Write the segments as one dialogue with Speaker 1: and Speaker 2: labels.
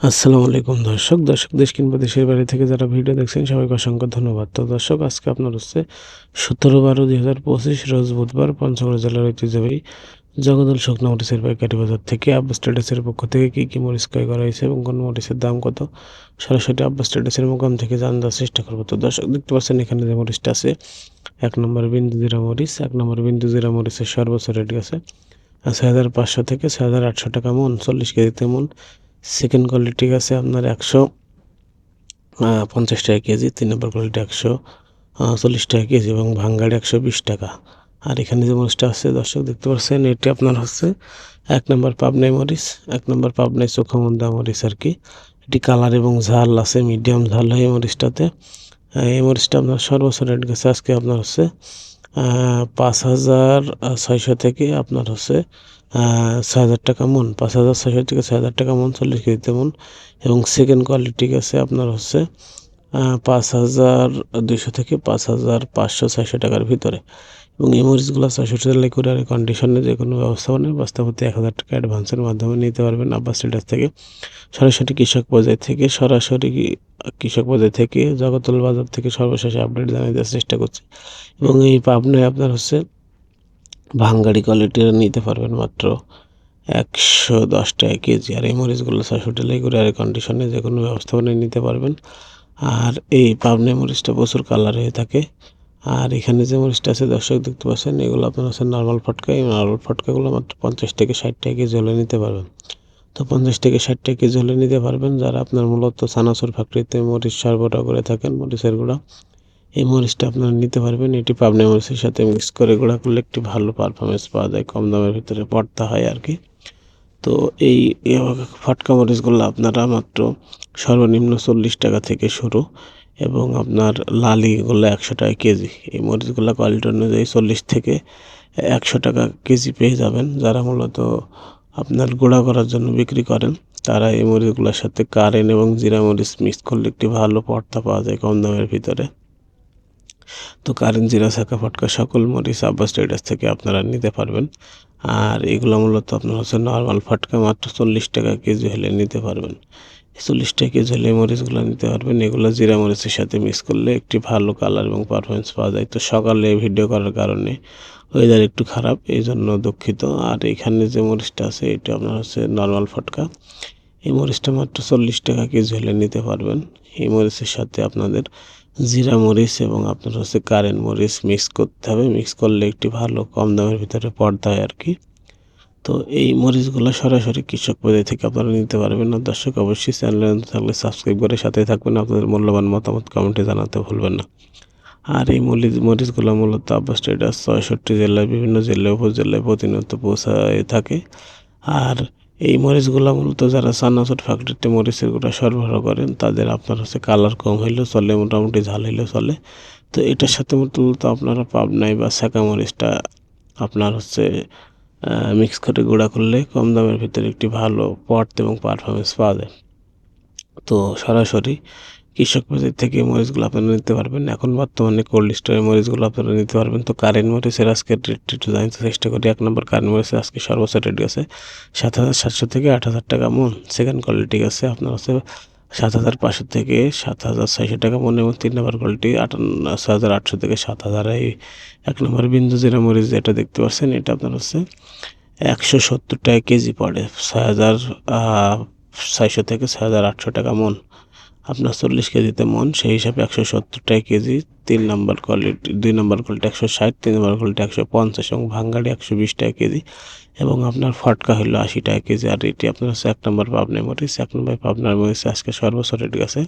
Speaker 1: আসসালামু আলাইকুম দর্শক। দর্শক দেশ কিংবা দেশের বাড়ি থেকে যারা ভিডিও দেখছেন, সবাইকে অসংখ্য ধন্যবাদ। তো দর্শক, আজকে আপনার হচ্ছে সতেরো বারো দুই হাজার পঁচিশ রোজ বুধবার পঞ্চগড় জেলার ঐতিহ্যবাহী জগদল শুকনো মরিচের পাইকারি বাজার থেকে আব্বা স্টেটাসের পক্ষ থেকে কী কী মরিচ ক্রয় করা হয়েছে এবং কোন মরিচের দাম কত? সরাসরি আব্বা স্টেটাসের মোকাম থেকে জানার চেষ্টা করব। তো দর্শক, দেখতে পাচ্ছেন এখানে যে মরিচটা আছে, এক নম্বর বিন্দু জিরা মরিচ, এক নম্বর বিন্দু জিরা মরিচের সর্বোচ্চ রেট গেছে ছয় হাজার পাঁচশো থেকে ছয় হাজার আটশো টাকা মন, চল্লিশ কেজিতে মন। সেকেন্ড কোয়ালিটি আছে আপনার একশো পঞ্চাশ টাকা কেজি। তিন নম্বর কোয়ালিটি একশো চল্লিশ টাকা কেজি এবং ভাঙ্গাড়ি একশো বিশ টাকা। আর এখানে যে মরিচটা আছে, দর্শক দেখতে পাচ্ছেন, এটি আপনার হচ্ছে এক নম্বর পাবনাই মরিচ, এক নম্বর পাবনাই চোখামুন্দা মরিচ আর কি। এটি কালার এবং ঝাল আছে, মিডিয়াম ঝাল হয় এই মরিচটাতে। এই মরিচটা আপনার সর্বোচ্চ রেট গেছে, আজকে আপনার হচ্ছে পাঁচ হাজার ছয়শো থেকে আপনার হচ্ছে ছয় হাজার টাকা মন, পাঁচ হাজার ছয়শো থেকে ছয় হাজার টাকা মন, চল্লিশ কেজিতে মন এবং সেকেন্ড কোয়ালিটি আছে, আপনার হচ্ছে পাঁচ হাজার দুইশো থেকে পাঁচ হাজার পাঁচশো ছয়শো টাকার ভিতরে। এবং এই মরিচগুলো ছয়শো টাকা আর কন্ডিশনে যে কোনো ব্যবস্থাপনায় বাস্তবতে এক হাজার টাকা অ্যাডভান্সের মাধ্যমে নিতে পারবেন। আব্বাস স্টেটাস থেকে সরাসরি কৃষক পর্যায় থেকে, সরাসরি কৃষক পর্যায় থেকে, জগতল বাজার থেকে সর্বশেষ আপডেট দেওয়ার চেষ্টা করছি। এবং এই পাবনায় আপনার হচ্ছে ভাঙ্গাড়ি কোয়ালিটির নিতে পারবেন মাত্র একশো দশ টাকা কেজি। আর এই মরিচগুলো ছয়শো টাকা করে আর কন্ডিশনে যে কোনো ব্যবস্থাপনায় নিতে পারবেন। আর এই পাবনে মরিচটা প্রচুর কালার হয়ে থাকে। আর এখানে যে মরিচটা আছে, দর্শক দেখতে পাচ্ছেন, এগুলো আপনার হচ্ছে নর্মাল ফটকা। এই নর্মাল ফটকাগুলো মাত্র পঞ্চাশ থেকে ষাট টাকা কেজি হলে নিতে পারবেন। তো পঞ্চাশ থেকে ষাট টাকা কেজি হলে নিতে পারবেন। যারা আপনার মূলত সানাসুর ফ্যাক্টরিতে মরিচ সরবরাহ করে থাকেন, মরিচের গুঁড়া এই মরিচটা আপনারা নিতে পারবেন। এটি পাবনা মরিচের সাথে মিক্স করে গুঁড়া করলে একটি ভালো পারফরমেন্স পাওয়া যায়, কম দামের ভিতরে পড়তে হয় আর কি তো এই ফটকা মরিচগুলো আপনারা মাত্র সর্বনিম্ন চল্লিশ টাকা থেকে শুরু এবং আপনার লালিগুলো একশো টাকা কেজি। এই মরিচগুলো কোয়ালিটি অনুযায়ী চল্লিশ থেকে একশো টাকা কেজি পেয়ে যাবেন। যারা মূলত আপনার গুঁড়া করার জন্য বিক্রি করেন, তারা এই মরিচগুলোর সাথে কারেন্ট এবং জিরা মরিচ মিক্স করলে একটি ভালো পর্তা পাওয়া যায় কম দামের ভিতরে। তো কারেন্ট জিরা শাখা ফটকা সকল মরিচ আব্বাস ট্রেডার্স থেকে আপনারা নিতে পারবেন। আর এগুলো মূলত আপনার হচ্ছে নর্মাল ফটকা, মাত্র চল্লিশ টাকা কেজি হলে নিতে পারবেন। চল্লিশ টাকা কেজি হলে মরিচগুলো নিতে পারবেন। এগুলো জিরা মরিচের সাথে মিক্স করলে একটি ভালো কালার এবং পারফরমেন্স পাওয়া যায়। তো সকালে ভিডিও করার কারণে ওয়েদার একটু খারাপ এই জন্য দুঃখিত। আর এখানে যে মরিচটা আছে, এটা আপনার হচ্ছে নর্মাল ফটকা। এই মরিচটা মাত্র চল্লিশ টাকা কেজি হলে নিতে পারবেন। এই মরিচের সাথে আপনাদের জিরা মরিচ এবং আপনার হচ্ছে কারেন্ট মরিচ মিক্স করতে হবে। মিক্স করলে একটি ভালো কম দামের ভিতরে পর্দা হয় আর কি তো এই মরিচগুলো সরাসরি কৃষক পর্যায় থেকে আপনারা নিতে পারবেন। না দর্শক, অবশ্যই চ্যানেলে থাকলে সাবস্ক্রাইব করে সাথে থাকবেন। আপনাদের মূল্যবান মতামত কমেন্টে জানাতে ভুলবেন না। আর এই মরিচ, মরিচগুলো মূলত আব্বাস ট্রেডার্স ছয়ষট্টি জেলায় বিভিন্ন জেলায় উপজেলায় প্রতিনিয়ত পৌঁছায় থাকে। আর এই মরিচগুলো মূলত যারা সানাসুট ফ্যাক্টরিতে মরিচের গুঁড়া সরবরাহ করেন, তাদের আপনার হচ্ছে কালার কম হইলেও চলে, মোটামুটি ঝাল হইলেও চলে। তো এটার সাথে মূলত আপনারা পাব নাই বা শাঁকা মরিচটা আপনার হচ্ছে মিক্স করে গুঁড়া করলে কম দামের ভিতরে একটি ভালো পট এবং পারফরমেন্স পাওয়া যায়। তো সরাসরি কৃষক বাজার থেকে মরিচগুলো আপনারা নিতে পারবেন। এখন বর্তমানে কোল্ড স্টোরে মরিচগুলো আপনারা নিতে পারবেন। তো কারেন্ট মরিচের আজকে রেট একটু জানতে চেষ্টা করি। এক নম্বর কারেন্ট মরিচের আজকে সর্বোচ্চ রেট গেছে সাত হাজার সাতশো থেকে আট হাজার টাকা মন। সেকেন্ড কোয়ালিটি গেছে আপনার হচ্ছে সাত হাজার পাঁচশো থেকে সাত হাজার ছয়শো টাকা মনে এবং তিন নম্বর কোয়ালিটি আটান্ন, ছয় হাজার আটশো থেকে সাত হাজার। এই এক নম্বর বিন্দু জিরা মরিচ যেটা দেখতে পাচ্ছেন, এটা আপনার হচ্ছে একশো সত্তর টাকা কেজি পড়ে। ছয় হাজার ছয়শো থেকে ছয় হাজার আটশো টাকা মন। আপনার চল্লিশ কেজিতে মন, সেই হিসাবে একশো সত্তর টাকা কেজি, তিন নম্বর কোয়ালিটি দুই নম্বর কোয়ালিটি একশো ষাট, তিন নম্বর কোয়ালিটি একশো পঞ্চাশ এবং ভাঙ্গাড়ি একশো বিশ টাকা কেজি এবং আপনার ফটকা হলো আশি টাকা কেজি। আর এটি আপনার হচ্ছে এক নম্বর পাবনার মরিচ এক নম্বর পাবনার মরিচ আজকে সর্বোচ্চ রেট গেছে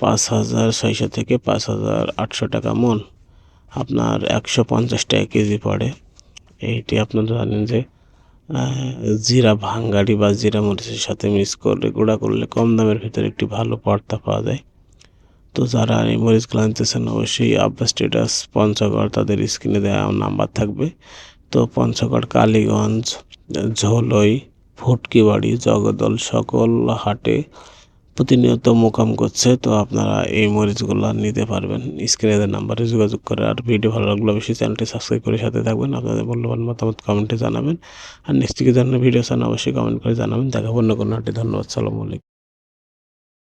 Speaker 1: পাঁচ হাজার ছয়শো থেকে পাঁচ হাজার আটশো টাকা মন। আপনার একশো পঞ্চাশ টাকা কেজি পড়ে। এইটি আপনারা জানেন যে জিরা ভাঙ্গাড়ি বা জিরা মরিচের সাথে মিক্স করে গুঁড়া করলে কম দামের ভিতরে একটি ভালো পর্তা পাওয়া যায়। তো যারা এই মরিচ আনতেছেন অবশ্যই আব্বা স্টেটাস পঞ্চগড় তাদের স্ক্রিনে দেওয়া নাম্বার থাকবে। তো পঞ্চগড়, কালীগঞ্জ, ঝোলই, ফুটকিবাড়ি, জগদল সকল হাটে প্রতিনিয়ত মোকাম করছে, তো আপনারা এই মরিচগুলো নিতে পারবেন। স্ক্রিনের নাম্বারে যোগাযোগ করে আর ভিডিও ভালো লাগলে অবশ্যই চ্যানেলটি সাবস্ক্রাইব করে সাথে থাকবেন। আপনাদের মূল্যবান মতামত কমেন্টে জানাবেন। আর নেক্সট থেকে ধরনের ভিডিও চান অবশ্যই কমেন্ট করে জানাবেন। দেখা অন্য কোনো ধন্যবাদ। সালামু আলাইকুম